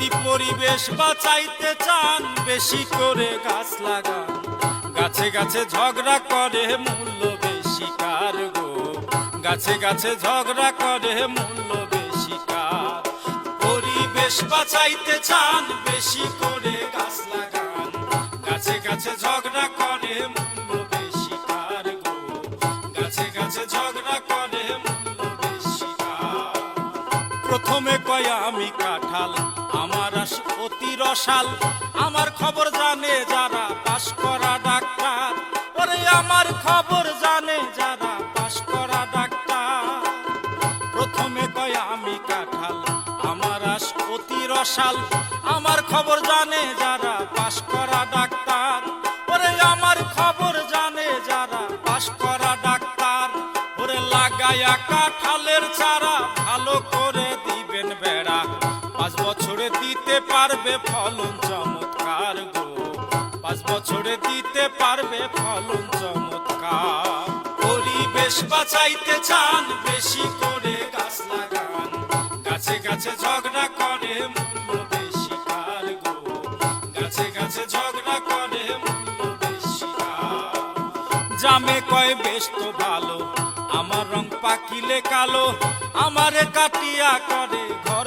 যদি পরিবেশ বাঁচাইতে চান, বেশি করে গাছ লাগান। গাছে গাছে ঝগড়া করে মূল্য বেশি কার গো? গাছে গাছে ঝগড়া করে মূল্য বেশি কার? পরিবেশ বাঁচাইতে চান, বেশি করে গাছ লাগান। গাছে গাছে ঝগড়া করে মূল্য প্রথমে কয়, আমি কাঁঠাল, আমার অতি রসাল। আমার খবর জানে যারা পাস করা ডাক্তার। ওরে, আমার খবর জানে যারা পাস করা ডাক্তার। প্রথমে কয়, আমি কাঁঠাল, আমার অতি রসাল। আমার খবর জানে যারা কাঁঠালের চারা ভালো করে দিবেন বেড়া। পাঁচ বছরে দিতে পারবে ফলন চমৎকার গো। পাঁচ বছরে দিতে পারবে ফলন চমৎকার। পরিবেশ বাঁচাইতে চান, বেশি করে গাছ লাগান। গাছে গাছে ঝগড়া করে মূল্য জামে কয় বেশ তো ভালো। আমার রং পাকিলে কালো। আমারে কাটিয়া করে ঘর